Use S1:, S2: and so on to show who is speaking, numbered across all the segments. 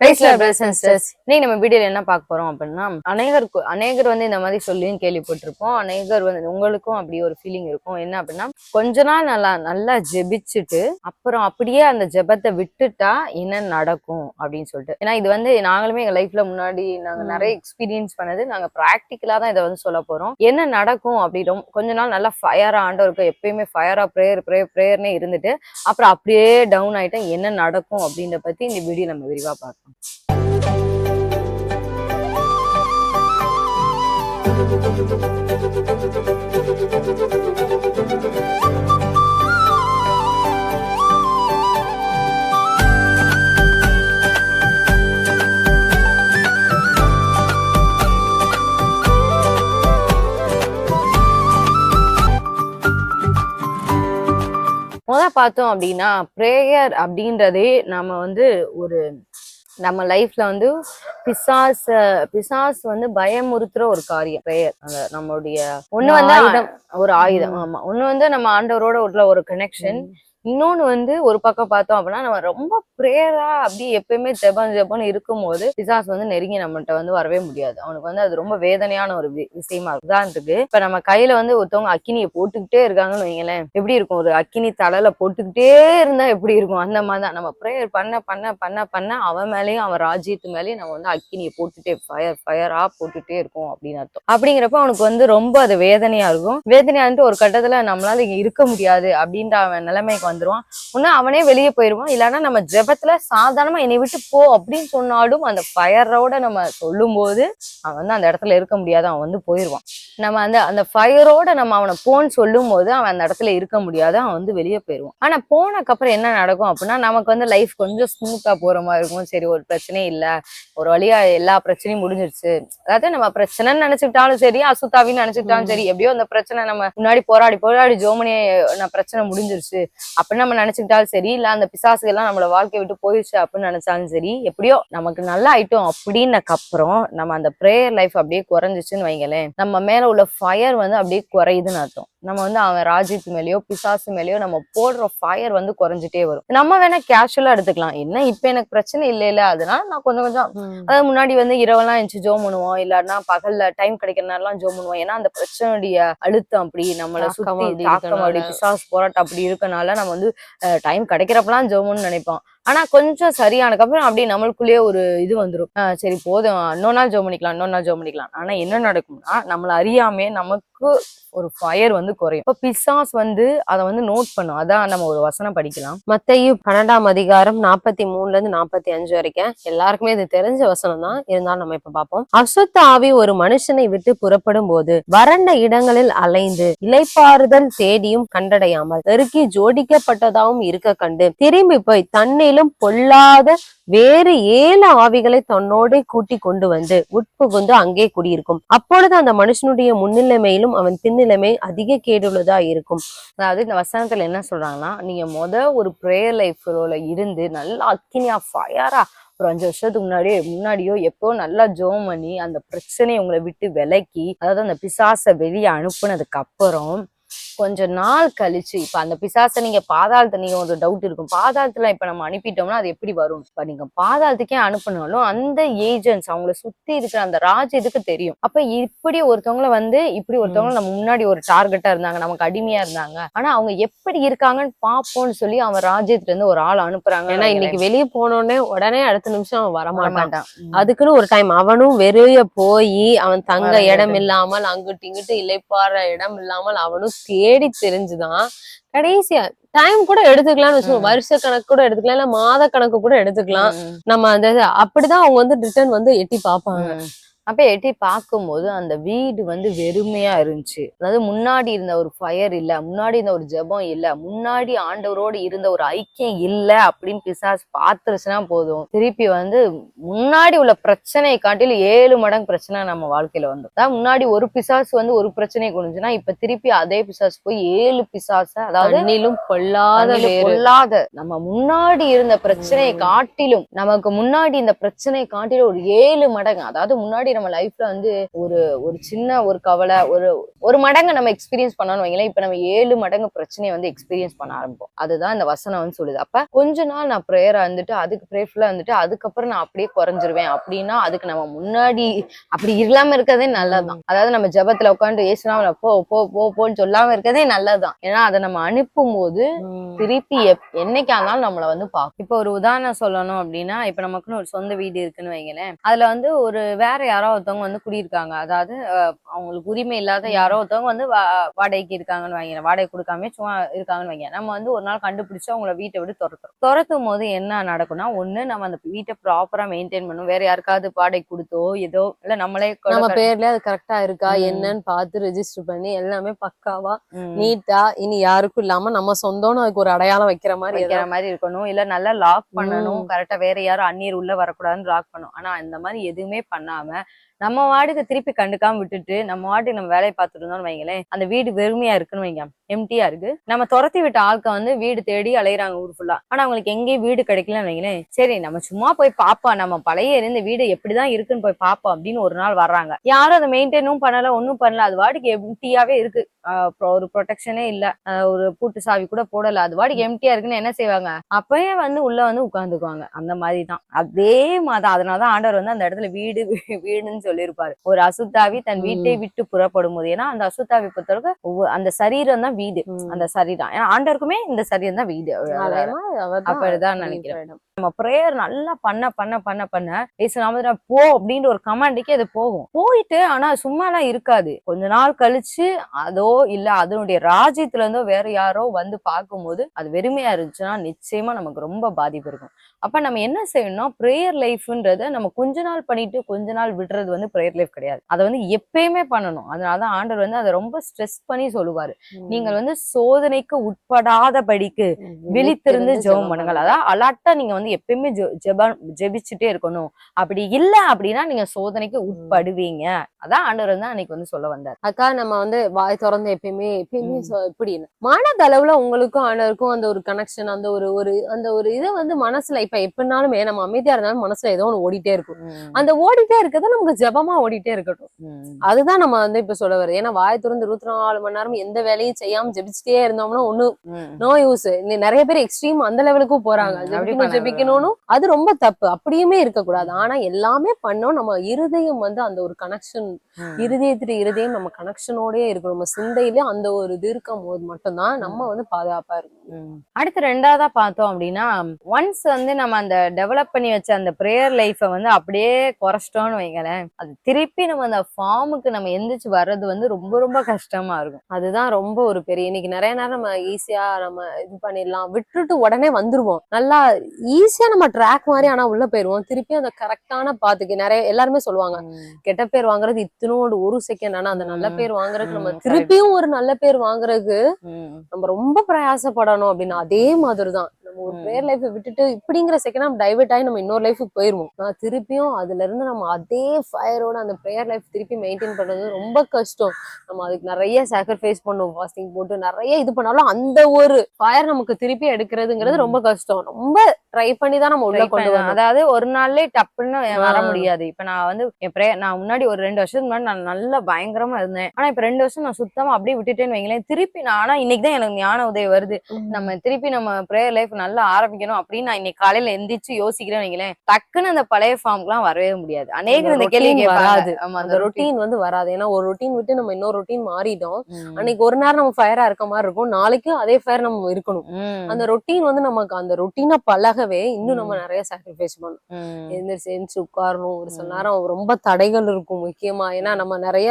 S1: இன்னைக்கு நம்ம வீடியோல என்ன பார்க்க போறோம் அப்படின்னா அநேகருக்கு அநேகர் வந்து இந்த மாதிரி சொல்லியும் கேள்விப்பட்டிருப்போம். அநேகர் வந்து உங்களுக்கும் அப்படி ஒரு ஃபீலிங் இருக்கும். என்ன அப்படின்னா கொஞ்ச நாள் நல்லா நல்லா ஜெபிச்சுட்டு அப்புறம் அப்படியே அந்த ஜெபத்தை விட்டுட்டா என்ன நடக்கும் அப்படின்னு சொல்லிட்டு. ஏன்னா இது வந்து நாங்களுமே எங்க லைஃப்ல முன்னாடி நாங்க. நிறைய எக்ஸ்பீரியன்ஸ் பண்ணது. நாங்க ப்ராக்டிக்கலா தான் இதை வந்து சொல்ல போறோம். என்ன நடக்கும் அப்படி ரொம்ப கொஞ்ச நாள் நல்லா ஃபயரா ஆண்டவருக்கு எப்பயுமே ஃபயரா ப்ரேயர் ப்ரேயர் ப்ரேயர்னே இருந்துட்டு அப்புறம் அப்படியே டவுன் ஆயிட்டா என்ன நடக்கும் அப்படின்றத பத்தி இந்த வீடியோ நம்ம விரிவா பார்க்கலாம் பார்த்தோம் அப்படின்னா ப்ரேயர் அப்படின்றதே நம்ம வந்து ஒரு நம்ம லைஃப்ல வந்து பிசாச பிசாஸ் வந்து பயமுறுத்துற ஒரு காரியம் ப்ரேயர் அந்த நம்மளுடைய ஒண்ணு வந்து
S2: ஆயுதம்.
S1: ஒரு ஆயுதம் ஆமா. ஒண்ணு வந்து நம்ம ஆண்டவரோட உள்ள ஒரு கனெக்ஷன் இன்னொன்று வந்து ஒரு பக்கம் பார்த்தோம் அப்படின்னா நம்ம ரொம்ப ப்ரேயரா அப்படியே எப்பயுமே ஜெபம் ஜெபம்னு இருக்கும்போது பிசாஸ் வந்து நெருங்கி நம்மகிட்ட வந்து வரவே முடியாது. அவனுக்கு வந்து அது ரொம்ப வேதனையான ஒரு வி- விஷயமா இருக்கும் உதாரணத்துக்கு இப்ப நம்ம கையில வந்து ஒருத்தவங்க அக்கினியை போட்டுக்கிட்டே இருக்காங்கன்னு வைங்களேன். எப்படி இருக்கும்? ஒரு அக்கினி தலையில போட்டுக்கிட்டே இருந்தா எப்படி இருக்கும்? அந்த மாதிரி தான். நம்ம ப்ரேயர் பண்ண பண்ண பண்ண பண்ண அவன் மேலேயும் அவன் ராஜ்யத்து மேலேயும் நம்ம வந்து அக்கினியை போட்டுட்டே ஃபயர் ஃபயரா போட்டுட்டே இருக்கும் அப்படின்னு அர்த்தம். அப்படிங்கிறப்ப அவனுக்கு வந்து ரொம்ப அது வேதனையா இருக்கும். வேதனையா இருந்துட்டு ஒரு கட்டத்துல நம்மளால இங்க இருக்க முடியாது அப்படின்ற அவன் நிலைமைக்கு வந்துருவான். ஒண்ணு அவனே வெளியே போயிருவான். இல்லைன்னா நம்ம ஜெபத்துல சாதாரணமா என்னை விட்டு போ அப்படின்னு சொன்னாலும் அந்த பயரோட நம்ம சொல்லும்போது அவன் வந்து அந்த இடத்துல இருக்க முடியாது. அவன் வந்து போயிருவான். நம்ம அந்த அந்த ஃபயரோட நம்ம அவனை போன்னு சொல்லும் போது அவன் அந்த இடத்துல இருக்க முடியாது அவன் வந்து வெளியே போயிருவான். ஆனா போனதுக்கு அப்புறம் என்ன நடக்கும் அப்படின்னா நமக்கு வந்து லைஃப் கொஞ்சம் ஸ்மூத்தா போற மாதிரி இருக்கும். சரி ஒரு பிரச்சனையும் இல்ல. ஒரு வழியா எல்லா பிரச்சனையும் முடிஞ்சிருச்சு. அதாவது நம்ம பிரச்சனைன்னு நினைச்சுக்கிட்டாலும் சரி அசுத்தாவின்னு நினைச்சுக்கிட்டாலும் சரி எப்படியோ அந்த பிரச்சனை நம்ம முன்னாடி போராடி போராடி ஜோமனி நான் பிரச்சனை முடிஞ்சிருச்சு. அப்படின்னு நம்ம நினைச்சுக்கிட்டாலும் சரி இல்ல அந்த பிசாசுகள் எல்லாம் நம்மள வாழ்க்கைய விட்டு போயிடுச்சு அப்படின்னு நினைச்சாலும் சரி எப்படியோ நமக்கு நல்லா ஆயிட்டோம் அப்படின்னக்கு அப்புறம் நம்ம அந்த ப்ரேயர் லைஃப் அப்படியே குறைஞ்சிச்சுன்னு வைங்களேன். நம்ம மேல உள்ள ஃபயர் வந்து அப்படியே குறையுதுன்னு அர்த்தம். நம்ம வந்து அவன் ராஜ்யத்து மேலயோ பிசாசு மேலயோ நம்ம போடுற ஃபயர் வந்து குறைஞ்சிட்டே வரும். நம்ம வேணா கேஷுவலா எடுத்துக்கலாம். என்ன? இப்ப எனக்கு பிரச்சனை இல்ல இல்ல அதனால நான் கொஞ்சம் கொஞ்சம் அதாவது முன்னாடி வந்து இரவெல்லாம் எழுந்து ஜோம் பண்ணுவோம். இல்லன்னா பகல்ல டைம் கிடைக்கிற நேரம்லாம் ஜோம் பண்ணுவோம். ஏன்னா அந்த பிரச்சனையுடைய அழுத்தம் அப்படி நம்மளை சுத்தி தாக்கம் அப்படி. பிசாஸ் போராட்டம் அப்படி இருக்கனால நம்ம வந்து டைம் கிடைக்கிறப்பலாம் ஜோம்னு நினைப்போம். ஆனா கொஞ்சம் சரியானதுக்கு அப்புறம் அப்படியே நம்மளுக்குள்ளேயே ஒரு இது வந்துரும். ஆஹ் சரி போதும். இன்னொரு நாள் ஜோம் பண்ணிக்கலாம் இன்னொரு நாள் ஜோம் பண்ணிக்கலாம். ஆனா என்ன நடக்கும்னா நம்மள அறியாமே நமக்கு ஒரு ஃபயர் வந்து குறையும். இப்ப பிசாஸ் வந்து அதை வந்து நோட் பண்ணும் அதான் நம்ம ஒரு வசனம் படிக்கலாம்.
S2: மத்தையும் பன்னெண்டாம் அதிகாரம் நாற்பத்தி மூணுல இருந்து நாற்பத்தி அஞ்சு வரைக்கும் எல்லாருக்குமே இது தெரிஞ்ச வசனம் தான். இருந்தாலும் நம்ம இப்ப பார்ப்போம். அசுத்த ஆவி ஒரு மனுஷனை விட்டு புறப்படும் போது வறண்ட இடங்களில் அலைந்து இலைப்பாறுதல் தேடியும் கண்டடையாமல் நெருக்கி ஜோடிக்கப்பட்டதாகவும் இருக்க கண்டு திரும்பி போய் தன்னிலும் பொல்லாத வேறு ஏழு ஆவிகளை தன்னோடே கூட்டி கொண்டு வந்து உட்புகுந்து அங்கே குடியிருக்கும். அப்பொழுது அந்த மனுஷனுடைய முன்னிலைமையிலும் அவன் பின்னிலைமை அதிக கேடுள்ளதா இருக்கும்.
S1: அதாவது இந்த வசனத்துல என்ன சொல்றாங்கன்னா நீங்க முத ஒரு ப்ரேயர் லைஃப்ல இருந்து நல்லா அக்கினியா ஃபயரா ஒரு அஞ்சு வருஷத்துக்கு முன்னாடியே முன்னாடியோ எப்போ நல்லா ஜோம் பண்ணி அந்த பிரச்சனையை உங்களை விட்டு விலக்கி அதாவது அந்த பிசாசை வெளியே அனுப்புனதுக்கு அப்புறம் கொஞ்ச நாள் கழிச்சு இப்ப அந்த பிசாசை நீங்க பாதாளத்தை நீங்க ஒரு டவுட் இருக்கும். பாதாளத்துல இப்ப நம்ம அனுப்பிட்டோம்னா அது எப்படி வரும்? இப்ப நீங்க பாதாளத்துக்கே அனுப்பினாலும் அந்த ஏஜென்ட்ஸ் அவங்கள சுத்தி இருக்கிற அந்த ராஜ் இதுக்கு தெரியும்? அப்ப இப்படி ஒருத்தவங்கள வந்து இப்படி ஒருத்தவங்க நம்ம முன்னாடி ஒரு டார்கெட்டா இருந்தாங்க நமக்கு அடிமையா இருந்தாங்க. ஆனா அவங்க எப்படி இருக்காங்கன்னு பாப்போம்னு சொல்லி அவன் ராஜ்யத்துல இருந்து ஒரு ஆள் அனுப்புறாங்க.
S2: ஏன்னா இன்னைக்கு வெளியே போனோடனே உடனே அடுத்த நிமிஷம் அவன் வரமாட்டான்.
S1: மாட்டான்
S2: அதுக்குன்னு ஒரு டைம் அவனும் வெறிய போய் அவன் தங்க இடம். இல்லாமல் அங்கிட்டு இங்கிட்டு இலைப்பாற இடம் இல்லாமல் அவனும் தேடி தெரிஞ்சுதான் கடைசியா டைம் கூட எடுத்துக்கலாம்னு வச்சுக்கோ. வருஷ கணக்கு கூட எடுத்துக்கலாம் இல்ல மாத கணக்கு கூட எடுத்துக்கலாம். நம்ம அந்த அப்படிதான் அவங்க வந்து ரிட்டர்ன் வந்து எட்டி பார்ப்பாங்க
S1: ம். அப்ப எட்டி பார்க்கும்போது அந்த வீடு வந்து வெறுமையா இருந்துச்சு. அதாவது முன்னாடி இருந்த ஒரு ஃபயர் இல்ல முன்னாடி இருந்த ஒரு ஜெபம் இல்ல முன்னாடி ஆண்டவரோடு இருந்த ஒரு ஐக்கியம் இல்ல அப்படின்னு பிசாஸ் பார்த்துருச்சுன்னா போதும். திருப்பி வந்து முன்னாடி உள்ள பிரச்சனையை காட்டிலும் ஏழு மடங்கு பிரச்சனை நம்ம வாழ்க்கையில வந்து அதாவது முன்னாடி ஒரு பிசாசு வந்து ஒரு பிரச்சனையை கொண்டுச்சுன்னா இப்ப திருப்பி அதே பிசாசு போய் ஏழு பிசாச அதாவது
S2: தண்ணிலும் பொல்லாத
S1: பொல்லாத நம்ம முன்னாடி இருந்த பிரச்சனையை. காட்டிலும் நமக்கு முன்னாடி இந்த பிரச்சனையை காட்டிலும் ஒரு ஏழு மடங்கு அதாவது முன்னாடி நம்ம லைஃப்ல வந்து ஒரு ஒரு சின்ன ஒரு கவலை ஒரு ஒரு மடங்கு நம்ம எக்ஸ்பீரியன்ஸ் பண்ணோம்னு வைங்களேன். இப்ப நம்ம ஏழு மடங்கு பிரச்சனையை வந்து எக்ஸ்பீரியன்ஸ் பண்ண ஆரம்பிப்போம். அதுதான் இந்த வசனம் வந்து சொல்லுது. அப்ப கொஞ்ச நாள் நான் ப்ரேயரா இருந்துட்டு அதுக்கு ப்ரேயர்ஃபுல்லா இருந்துட்டு அதுக்கப்புறம் நான் அப்படியே குறைஞ்சிருவேன் அப்படின்னா அதுக்கு நம்ம முன்னாடி அப்படி இல்லாம இருக்கதே நல்லதுதான். அதாவது நம்ம ஜெபத்துல உட்காந்து ஏசுனாம போ போ போ போன்னு சொல்லாம இருக்கதே நல்லதுதான். ஏன்னா அதை நம்ம அனுப்பும் போது திருப்பி என்னைக்கா இருந்தாலும் நம்மள வந்து பார்க்கும். இப்போ ஒரு உதாரணம் சொல்லணும் அப்படின்னா இப்ப நமக்குன்னு ஒரு சொந்த வீடு இருக்குன்னு வைங்களேன். அதுல வந்து ஒரு வேற யாரோ ஒருத்தவங்க வந்து குடியிருக்காங்க. அதாவது அவங்களுக்கு உரிமை இல்லாத யாரோ ஒருத்தவங்க வந்து வாடகைக்கு இருக்காங்கன்னு வைங்க வாடகை கொடுக்காம சும்மா இருக்காங்கன்னு வைங்க. நம்ம வந்து ஒரு நாள் கண்டுபிடிச்சு அவங்கள வீட்டை விட்டு துரத்துறோம். துரத்தும் போது என்ன நடக்கும்னா ஒண்ணு நம்ம அந்த வீட்டை ப்ராப்பரா மெயின்டைன் பண்ணும் வேற யாருக்காவது வாடகை கொடுத்தோ ஏதோ இல்ல நம்மளே
S2: நம்ம பேர்ல அது கரெக்டா இருக்கா. என்னன்னு பார்த்து ரெஜிஸ்டர் பண்ணி எல்லாமே பக்காவா. நீட்டா இனி யாருக்கும் இல்லாம நம்ம சொந்தம்னு அதுக்கு ஒரு அடையாளம் வைக்கிற மாதிரி
S1: வைக்கிற மாதிரி இருக்கணும். இல்ல நல்லா லாக் பண்ணணும். கரெக்டா வேற யாரும் அந்நீர் உள்ள வரக்கூடாதுன்னு லாக் பண்ணும் ஆனா இந்த மாதிரி எதுவுமே பண்ணாம நம்ம வாடுக்கு திருப்பி கண்டுக்காம விட்டுட்டு நம்ம வாட்டுக்கு நம்ம வேலையை பார்த்துட்டு இருந்தோம்னு வைங்களேன் அந்த வீடு வெறுமையா இருக்குன்னு வைங்க. எம்டியா இருக்கு. நம்ம துரத்தி விட்ட ஆட்க வந்து வீடு தேடி அலையுறாங்க ஊர் ஃபுல்லா ஆனா அவங்களுக்கு எங்கேயும் வீடு கிடைக்கலன்னு வைங்களேன். சரி நம்ம சும்மா போய் பாப்போம் நம்ம பழைய இருந்த வீடு எப்படிதான் இருக்குன்னு போய் பாப்போம் அப்படின்னு ஒரு நாள் வர்றாங்க. யாரும் அதை மெயின்டைனும் பண்ணல ஒன்னும் பண்ணல. அது வாடிக்கு எம்டியாவே இருக்கு. ஒரு ப்ரொடெக்ஷனே இல்ல. ஒரு பூட்டு சாவி கூட போடல. அது வாடிக்கு எம்டியா இருக்குன்னு என்ன செய்வாங்க? அப்பயே வந்து உள்ள வந்து உட்கார்ந்துக்குவாங்க. அந்த மாதிரி தான். அதே மாதிரி அதனாலதான் ஆண்டவர் வந்து அந்த இடத்துல வீடு வீடுன்னு சொல்லியிருப்பாரு. ஒரு அசுத்தாவி தன் வீட்டை விட்டு புறப்படும் போது ஏன்னா அந்த அசுத்தாவி பொறுத்தவரைக்கும் ஒவ்வொரு- அந்த சரீரம் தான் வீடு. அந்த சரீரம் ஏன்னா ஆண்டவருக்குமே இந்த சரீரம் தான் வீடு அப்படிதான் நினைக்கிறேன். நம்ம ப்ரேயர் நல்லா பண்ண பண்ண பண்ண பண்ண ஏசு நாமத்துல போ அப்படின்ற ஒரு கமாண்டுக்கே அது போகும். போயிட்டு ஆனா சும்மாலாம் இருக்காது. கொஞ்ச நாள் கழிச்சு அதோ இல்ல அதனுடைய ராஜ்யத்துல இருந்தோ வேற யாரோ வந்து பார்க்கும்போது அது வெறுமையா இருந்துச்சுன்னா நிச்சயமா நமக்கு ரொம்ப பாதிப்பு இருக்கும். அப்ப நம்ம என்ன செய்யணும்னா ப்ரேயர் லைஃப்ன்றத நம்ம கொஞ்ச நாள் பண்ணிட்டு கொஞ்ச நாள் விடுறது வந்து ப்ரேயர் லைஃப் கிடையாது. அதை வந்து எப்பயுமே பண்ணணும். அதனாலதான் ஆண்டவர் வந்து அதை ரொம்ப ஸ்ட்ரெஸ் பண்ணி சொல்லுவாரு. நீங்கள் வந்து சோதனைக்கு உட்படாதபடிக்கு
S2: ம்.
S1: விழித்திருந்து ஜெபம் பண்ணுங்கள். அதாவது அலாட்டா நீங்க வந்து எப்பயுமே ஜெபம் ஜெபிச்சுட்டே இருக்கணும். அப்படி இல்ல அப்படின்னா நீங்க சோதனைக்கு உட்படுவீங்க. அதான் ஆண்டவர் வந்து அன்னைக்கு வந்து சொல்ல வந்தார்.
S2: அக்கா நம்ம வந்து வாய் திறந்து எப்பயுமே எப்பயுமே இப்படின்னு மனதளவுல உங்களுக்கும் ஆண்டவருக்கும் அந்த ஒரு கனெக்ஷன் அந்த ஒரு ஒரு அந்த ஒரு இதை வந்து மனசுல இப்ப எப்படினாலுமே நம்ம அமைதியா இருந்தாலும் மனசுல ஏதோ ஒண்ணு ஓடிட்டே இருக்கும். அந்த ஓடிட்டே இருக்கிறது நமக்கு ஜெபமா ஓடிட்டே இருக்கட்டும். அதுதான் நம்ம வந்து இப்ப சொல்ல வருது ஏன்னா வாய் திறந்து இருபத்தி நாலு மணி நேரம் எந்த வேலையும் செய்யாம ஜெபிச்சுட்டே இருந்தோம்னா ஒண்ணு
S1: ம்.
S2: நோ யூஸ் நிறைய பேர் எக்ஸ்ட்ரீம் அந்த லெவலுக்கும் போறாங்க. ஜெபிக்கணும்னு அது ரொம்ப தப்பு. அப்படியுமே இருக்கக்கூடாது. ஆனா எல்லாமே பண்ணோம். நம்ம இருதயம் வந்து அந்த ஒரு கனெக்ஷன். இருதயத்துல இருதயம் நம்ம கனெக்ஷனோடயே இருக்கணும். நம்ம சிந்தையிலே அந்த ஒரு இது இருக்கும் போது மட்டும்தான் நம்ம வந்து பாதுகாப்பா இருக்கும்.
S1: அடுத்து ரெண்டாவதா பார்த்தோம் அப்படின்னா ஒன்ஸ் வந்து நம்ம அந்த டெவலப் பண்ணி வச்ச அந்த ப்ரேயர் லைஃபை வந்து அப்படியே குறைச்சிட்டோம்னு வைங்களேன். அது திருப்பி நம்ம அந்த ஃபார்முக்கு நம்ம எந்திரிச்சு வர்றது வந்து ரொம்ப ரொம்ப கஷ்டமா இருக்கும்.
S2: அதுதான் ரொம்ப ஒரு பெரிய இன்னைக்கு நிறைய நேரம் நம்ம ஈஸியா நம்ம இது பண்ணிடலாம். விட்டுட்டு உடனே வந்துருவோம். நல்லா ஈஸியா நம்ம ட்ராக் மாதிரி ஆனா உள்ள போயிருவோம். திருப்பி அந்த கரெக்டான பாத்துக்கு நிறைய எல்லாருமே சொல்லுவாங்க. கெட்ட பேர் வாங்குறது இத்தனோடு ஒரு செகண்ட் ஆனா அந்த நல்ல. பேர் வாங்குறதுக்கு நம்ம திருப்பியும் ஒரு நல்ல பேர் வாங்குறதுக்கு. நம்ம ரொம்ப பிரயாசப்படணும் அப்படின்னு. அதே மாதிரிதான். நம்ம ஒரு. ப்ரேயர் லைஃப் விட்டுட்டு இப்படிங்கிற செகண்ட் நம்ம டைவர்ட் ஆகி நம்ம இன்னொரு லைஃபுக்கு போயிருவோம். நான் திருப்பியும் அதுல இருந்து நம்ம அதே ஃபயரோட அந்த ப்ரேயர் லைஃப் திருப்பி மெயின்டைன் பண்றது ரொம்ப கஷ்டம். நம்ம அதுக்கு நிறைய சாக்ரிஃபைஸ் பண்ணுவோம். ஃபாஸ்டிங் போட்டு நிறைய இது பண்ணாலும் அந்த ஒரு ஃபயர் நமக்கு திருப்பி எடுக்கிறதுங்கிறது. ரொம்ப கஷ்டம். ரொம்ப ட்ரை பண்ணி தான் நம்ம உள்ள கொண்டு. வரணும்.
S1: அதாவது ஒரு நாள்லயே டப்புன்னு வர. முடியாது. இப்ப நான் வந்து என் prayer- நான் முன்னாடி ஒரு ரெண்டு வருஷத்துக்கு முன்னாடி நான் நல்லா பயங்கரமா இருந்தேன். ஆனா இப்ப ரெண்டு வருஷம் நான் சுத்தமா அப்படியே விட்டுட்டேன்னு வைங்களேன். திருப்பி நான் ஆனா இன்னைக்கு தான் எனக்கு ஞான உதவி வருது. நம்ம திருப்பி நம்ம ப்ரேயர் லைஃப் நல்லா ஆரம்பிக்கணும் அப்படின்னு நான் இன்னைக்கு காலையில எந்திரிச்சு யோசிக்கிறேன் வைங்களேன். டக்குன்னு அந்த பழைய ஃபார்ம்க்குலாம் வரவே முடியாது.
S2: அந்த
S1: இந்த கேள்வி
S2: வராது.
S1: ஆமா
S2: அந்த ரொட்டீன் வந்து வராது. ஏன்னா ஒரு ரொட்டீன் விட்டு நம்ம இன்னொரு ரொட்டீன் மாறிட்டோம். அன்னைக்கு ஒரு நேரம் நம்ம ஃபயரா இருக்க மாதிரி இருக்கும். நாளைக்கும் அதே ஃபயர் நம்ம இருக்கணும். அந்த ரொட்டீன் வந்து நமக்கு அந்த ரொட்டீனா பழகவே இன்னும் நம்ம. நிறைய சாக்ரிஃபைஸ் பண்ணணும். எந்திரிச்சு எந்திரிச்சு உட்காரணும். ஒரு சில. நேரம் ரொம்ப தடைகள் இருக்கும் முக்கியமா. ஏன்னா நம்ம நிறைய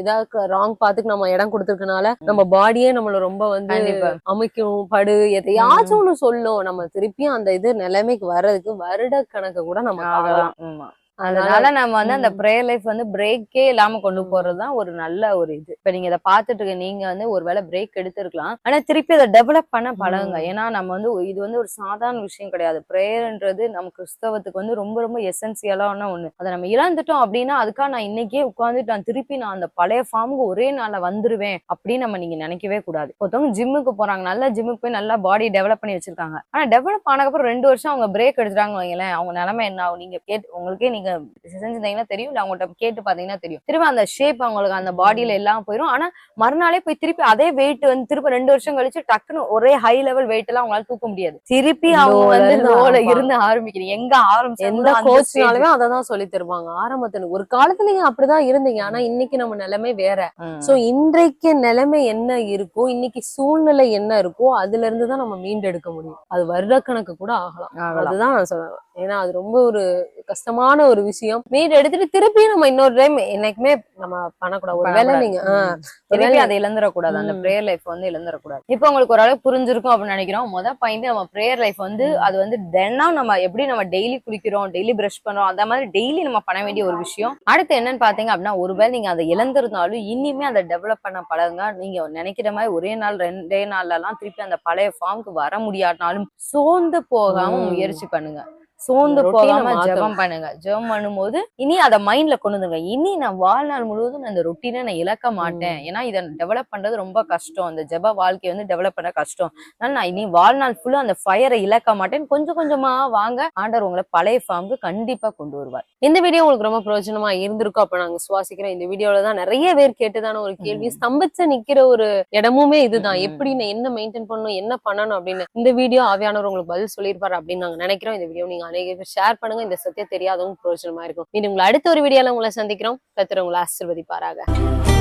S2: இதா ராங் பாத்துக்கு நம்ம இடம் கொடுத்துருக்கனால நம்ம பாடியே நம்மள ரொம்ப வந்து அமைக்கும் படு எதையாச்சும் ஒண்ணு சொல்லும். நம்ம திருப்பியும் அந்த இது நிலைமைக்கு வர்றதுக்கு வருட கணக்கு கூட நம்ம ஆகலாம்
S1: அதனால நம்ம வந்து அந்த. ப்ரேயர் லைஃப் வந்து பிரேக்கே இல்லாம கொண்டு போறதுதான் ஒரு நல்ல ஒரு இது. இப்ப நீங்க இதை பாத்துட்டு இருக்க நீங்க வந்து ஒருவேளை பிரேக் எடுத்திருக்கலாம். ஆனா திருப்பி அதை டெவலப் பண்ண பழகுங்க. ஏன்னா நம்ம வந்து இது வந்து ஒரு சாதாரண விஷயம் கிடையாது. ப்ரேயர்ன்றது நம்ம கிறிஸ்தவத்துக்கு வந்து ரொம்ப ரொம்ப எசென்சியலான ஒண்ணு. அதை நம்ம இழந்துட்டோம் அப்படின்னா அதுக்காக நான் இன்னைக்கே உட்காந்துட்டு நான் திருப்பி நான் அந்த பழைய ஃபார்முக்கு ஒரே நாள்ல வந்துருவேன் அப்படின்னு நம்ம நீங்க நினைக்கவே கூடாது. ஒருத்தவங்க ஜிம்முக்கு போறாங்க. நல்லா ஜிம்முக்கு போய் நல்லா பாடி டெவலப் பண்ணி வச்சிருக்காங்க. ஆனா டெவலப் ஆனதுக்கப்புறம் ரெண்டு வருஷம் அவங்க பிரேக் எடுத்துட்டாங்க வைங்களேன். அவங்க நிலைமை என்ன ஆகும்? நீங்க கேட்டு உங்களுக்கே நீங்க நீங்க செஞ்சிருந்தீங்கன்னா தெரியும் இல்ல அவங்கள்ட்ட கேட்டு பாத்தீங்கன்னா தெரியும். திரும்ப அந்த ஷேப் அவங்களுக்கு அந்த பாடியில எல்லாம் போயிடும் ஆனா மறுநாளே போய் திருப்பி அதே வெயிட் வந்து திரும்ப ரெண்டு வருஷம் கழிச்சு டக்குன்னு ஒரே ஹை லெவல் வெயிட் எல்லாம் அவங்களால தூக்க முடியாது. திருப்பி அவங்க வந்து லோல. இருந்து ஆரம்பிக்கிறீங்க எங்க
S2: எந்த
S1: ஆரம்பிச்சு
S2: கோச்னாலுமே அததான் சொல்லி தருவாங்க. ஆரம்பத்துல ஒரு காலத்துல நீங்க அப்படிதான் இருந்தீங்க. ஆனா இன்னைக்கு நம்ம நிலைமை வேற. சோ இன்றைக்கு நிலைமை என்ன இருக்கோ இன்னைக்கு சூழ்நிலை என்ன இருக்கோ அதுல இருந்து தான் நம்ம மீண்டெடுக்க முடியும். அது வருடக்கணக்கு கூட ஆகலாம். அதுதான் நான் சொல்றேன். ஏன்னா அது ரொம்ப ஒரு கஷ்டமான ஒரு விஷயம். மீட் எடுத்துட்டு திருப்பி நம்ம இன்னொரு டைம் என்னைக்குமே நம்ம பண்ணக்கூடாது. ஒரு வேலை நீங்க
S1: திருப்பி அதை இழந்துடக்கூடாது அந்த. ப்ரேயர் லைஃப் வந்து இழந்துடக்கூடாது இப்போ உங்களுக்கு ஒரு அளவு புரிஞ்சிருக்கும் அப்படின்னு நினைக்கிறோம். முத பாயிண்ட் நம்ம ப்ரேயர் லைஃப் வந்து. அது வந்து தினம் நம்ம எப்படி நம்ம டெய்லி குளிக்கிறோம் டெய்லி பிரஷ் பண்றோம் அந்த மாதிரி டெய்லி நம்ம பண்ண வேண்டிய ஒரு விஷயம். அடுத்து என்னன்னு பாத்தீங்க அப்படின்னா ஒருவேளை நீங்க அதை இழந்திருந்தாலும் இனிமே அதை டெவலப் பண்ண பழகுங்க. நீங்க நினைக்கிற மாதிரி ஒரே நாள் ரெண்டே நாள்ல எல்லாம் திருப்பி அந்த பழைய ஃபார்முக்கு வர முடியாட்டினாலும் சோர்ந்து போகாம. முயற்சி பண்ணுங்க. சோர்ந்து போகாம. ஜெபம் பண்ணுங்க. ஜெபம் பண்ணும்போது இனி அதை மைண்ட்ல கொண்டு வந்துங்க இனி நான் வாழ்நாள் முழுவதும் நான் இந்த ரொட்டீனை நான் இழக்க மாட்டேன். ஏன்னா இதை டெவலப் பண்றது ரொம்ப கஷ்டம். அந்த ஜெப வாழ்க்கையை வந்து டெவலப் பண்ண கஷ்டம். அதனால நான் இனி வாழ்நாள் ஃபுல்லா அந்த ஃபயரை இழக்க மாட்டேன். கொஞ்சம் கொஞ்சமா வாங்க. ஆண்டவர் உங்களை பழைய ஃபார்முக்கு கண்டிப்பா கொண்டு வருவார்.
S2: இந்த வீடியோ உங்களுக்கு ரொம்ப பிரயோஜனமா இருந்திருக்கும். அப்ப நாங்க சுவாசிக்கிறோம். இந்த வீடியோல தான் நிறைய பேர் கேட்டுதான ஒரு கேள்வி. ஸ்தம்பிச்சு நிக்கிற ஒரு இடமுமே இதுதான். எப்படி நான் என்ன மெயின்டைன் பண்ணணும்? என்ன பண்ணணும்? அப்படின்னு இந்த வீடியோ ஆவியானவர் உங்களுக்கு பதில் சொல்லியிருப்பாரு அப்படின்னு நாங்க நினைக்கிறோம். இந்த வீடியோ நீங்க அநேக ஷேர் பண்ணுங்க. இந்த சத்தியம் தெரியாதவங்க பிரயோஜனமா இருக்கும். மீண்டும் உங்களை அடுத்த ஒரு வீடியோல உங்களை சந்திக்கிறோம். கத்திர உங்களை ஆசிர்வதிப்பாராக.